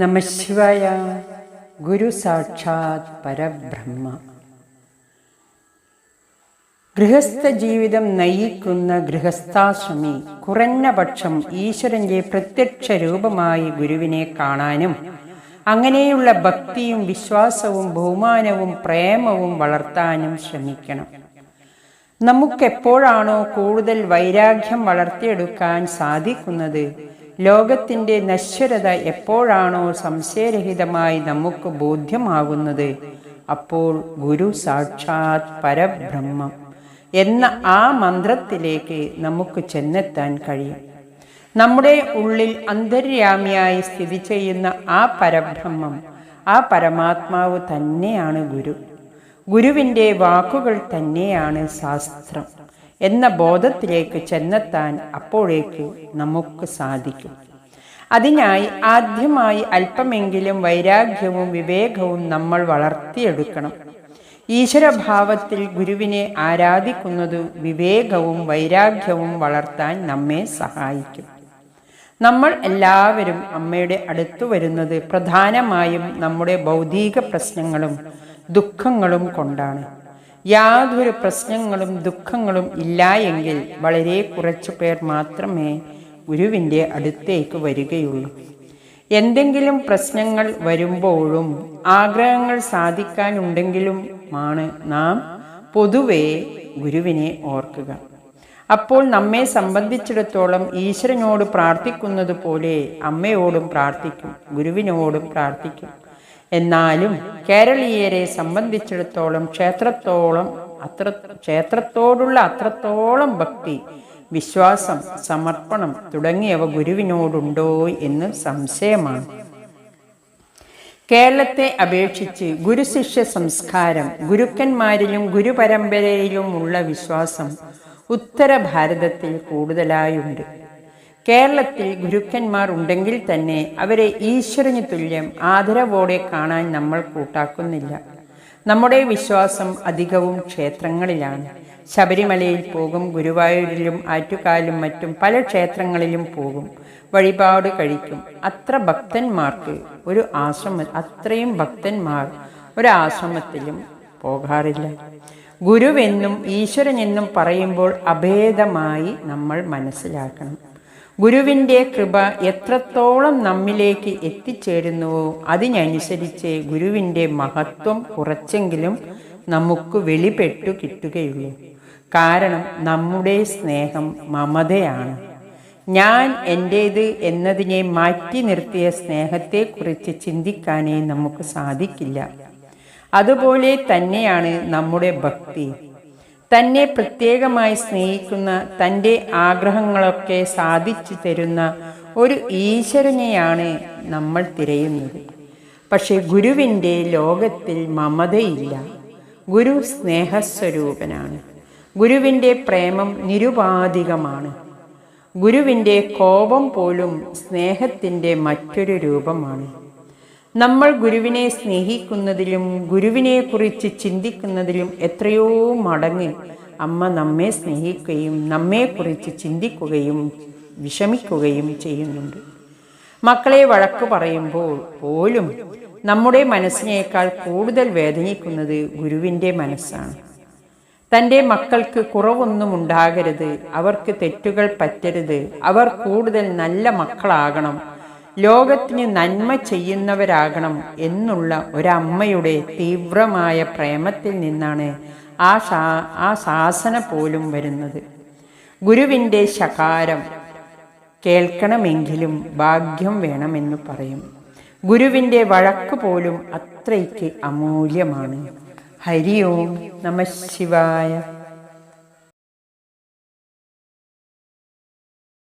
നമശിവായ ഗുരു സാക്ഷാത് പരബ്രഹ്മ ഗൃഹസ്ഥ ജീവിതം നയിക്കുന്ന ഗൃഹസ്ഥാശ്രമി കുറഞ്ഞ പക്ഷം ഈശ്വരന്റെ പ്രത്യക്ഷ രൂപമായി ഗുരുവിനെ കാണാനും അങ്ങനെയുള്ള ഭക്തിയും വിശ്വാസവും ബഹുമാനവും പ്രേമവും വളർത്താനും ശ്രമിക്കണം. നമുക്കെപ്പോഴാണോ കൂടുതൽ വൈരാഗ്യം വളർത്തിയെടുക്കാൻ സാധിക്കുന്നത്? ലോകത്തിന്റെ നശ്വരത എപ്പോഴാണോ സംശയരഹിതമായി നമുക്ക് ബോധ്യമാകുന്നത് അപ്പോൾ ഗുരു സാക്ഷാത് പരബ്രഹ്മം എന്ന ആ മന്ത്രത്തിലേക്ക് നമുക്ക് ചെന്നെത്താൻ കഴിയും. നമ്മുടെ ഉള്ളിൽ അന്തര്യാമിയായി സ്ഥിതി ചെയ്യുന്ന ആ പരബ്രഹ്മം ആ പരമാത്മാവ് തന്നെയാണ് ഗുരു. ഗുരുവിന്റെ വാക്കുകൾ തന്നെയാണ് ശാസ്ത്രം. എന്ന ബോധത്തിലേക്ക് ചെന്നെത്താൻ അപ്പോഴേക്ക് നമുക്ക് സാധിക്കും. അതിനായി ആദ്യമായി അല്പമെങ്കിലും വൈരാഗ്യവും വിവേകവും നമ്മൾ വളർത്തിയെടുക്കണം. ഈശ്വരഭാവത്തിൽ ഗുരുവിനെ ആരാധിക്കുന്നത് വിവേകവും വൈരാഗ്യവും വളർത്താൻ നമ്മെ സഹായിക്കും. നമ്മൾ എല്ലാവരും അമ്മയുടെ അടുത്തു വരുന്നത് പ്രധാനമായും നമ്മുടെ ഭൗതിക പ്രശ്നങ്ങളും ദുഃഖങ്ങളും കൊണ്ടാണ്. യാതൊരു പ്രശ്നങ്ങളും ദുഃഖങ്ങളും ഇല്ല എങ്കിൽ വളരെ കുറച്ചു പേർ മാത്രമേ ഗുരുവിന്റെ അടുത്തേക്ക് വരികയുള്ളൂ. എന്തെങ്കിലും പ്രശ്നങ്ങൾ വരുമ്പോഴും ആഗ്രഹങ്ങൾ സാധിക്കാനുണ്ടെങ്കിലും ആണ് നാം പൊതുവേ ഗുരുവിനെ ഓർക്കുക. അപ്പോൾ നമ്മെ സംബന്ധിച്ചിടത്തോളം ഈശ്വരനോട് പ്രാർത്ഥിക്കുന്നത് പോലെ അമ്മയോടും പ്രാർത്ഥിക്കും ഗുരുവിനോടും പ്രാർത്ഥിക്കും. എന്നാലും കേരളീയരെ സംബന്ധിച്ചിടത്തോളം ക്ഷേത്രത്തോളം അത്ര ക്ഷേത്രത്തോടുള്ള അത്രത്തോളം ഭക്തി വിശ്വാസം സമർപ്പണം തുടങ്ങിയവ ഗുരുവിനോടുണ്ടോ എന്ന് സംശയമാണ്. കേരളത്തെ അപേക്ഷിച്ച് ഗുരുശിഷ്യ സംസ്കാരം ഗുരുക്കന്മാരിലും ഗുരുപരമ്പരയിലുമുള്ള വിശ്വാസം ഉത്തര ഭാരതത്തിൽ കൂടുതലായുണ്ട്. കേരളത്തിൽ ഗുരുക്കന്മാർ ഉണ്ടെങ്കിൽ തന്നെ അവരെ ഈശ്വരന് തുല്യം ആദരവോടെ കാണാൻ നമ്മൾ കൂട്ടാക്കുന്നില്ല. നമ്മുടെ വിശ്വാസം അധികവും ക്ഷേത്രങ്ങളിലാണ്. ശബരിമലയിൽ പോകും ഗുരുവായൂരിലും ആറ്റുകാലും മറ്റും പല ക്ഷേത്രങ്ങളിലും പോകും വഴിപാട് കഴിക്കും. അത്ര ഭക്തന്മാർക്ക് ഒരു ആശ്രമ അത്രയും ഭക്തന്മാർ ഒരാശ്രമത്തിലും പോകാറില്ല. ഗുരുവെന്നും ഈശ്വരനെന്നും പറയുമ്പോൾ അഭേദമായി നമ്മൾ മനസ്സിലാക്കണം. ഗുരുവിന്റെ കൃപ എത്രത്തോളം നമ്മിലേക്ക് എത്തിച്ചേരുന്നുവോ അതിനനുസരിച്ച് ഗുരുവിന്റെ മഹത്വം കുറച്ചെങ്കിലും നമുക്ക് വെളിപ്പെട്ടു കിട്ടുകയുള്ളൂ. കാരണം നമ്മുടെ സ്നേഹം മമതയാണ്. ഞാൻ എന്റേത് എന്നതിനെ മാറ്റി നിർത്തിയ സ്നേഹത്തെക്കുറിച്ച് ചിന്തിക്കാനേ നമുക്ക് സാധിക്കില്ല. അതുപോലെ തന്നെയാണ് നമ്മുടെ ഭക്തി. തന്നെ പ്രത്യേകമായി സ്നേഹിക്കുന്ന തന്റെ ആഗ്രഹങ്ങളൊക്കെ സാധിച്ചു തരുന്ന ഒരു ഈശ്വരനെയാണ് നമ്മൾ തിരയുന്നത്. പക്ഷെ ഗുരുവിന്റെ ലോകത്തിൽ മമതയില്ല. ഗുരു സ്നേഹസ്വരൂപനാണ്. ഗുരുവിന്റെ പ്രേമം നിരുപാധികമാണ്. ഗുരുവിന്റെ കോപം പോലും സ്നേഹത്തിന്റെ മറ്റൊരു രൂപമാണ്. നമ്മൾ ഗുരുവിനെ സ്നേഹിക്കുന്നതിലും ഗുരുവിനെക്കുറിച്ച് ചിന്തിക്കുന്നതിലും എത്രയോ മടങ്ങ് അമ്മ നമ്മെ സ്നേഹിക്കുകയും നമ്മെക്കുറിച്ച് ചിന്തിക്കുകയും വിഷമിക്കുകയും ചെയ്യുന്നുണ്ട്. മക്കളെ വഴക്ക് പറയുമ്പോൾ പോലും നമ്മുടെ മനസ്സിനേക്കാൾ കൂടുതൽ വേദനിക്കുന്നത് ഗുരുവിന്റെ മനസ്സാണ്. തന്റെ മക്കൾക്ക് കുറവൊന്നും ഉണ്ടാകരുത് അവർക്ക് തെറ്റുകൾ പറ്റരുത് അവർ കൂടുതൽ നല്ല മക്കളാകണം ലോകത്തിന് നന്മ ചെയ്യുന്നവരാകണം എന്നുള്ള ഒരമ്മയുടെ തീവ്രമായ പ്രേമത്തിൽ നിന്നാണ് ആ ശാ ആ ശാസന പോലും വരുന്നത്. ഗുരുവിന്റെ ശകാരം കേൾക്കണമെങ്കിലും ഭാഗ്യം വേണമെന്ന് പറയും. ഗുരുവിന്റെ വഴക്ക് പോലും അത്രയ്ക്ക് അമൂല്യമാണ്. ഹരി ഓം നമ ശിവായ.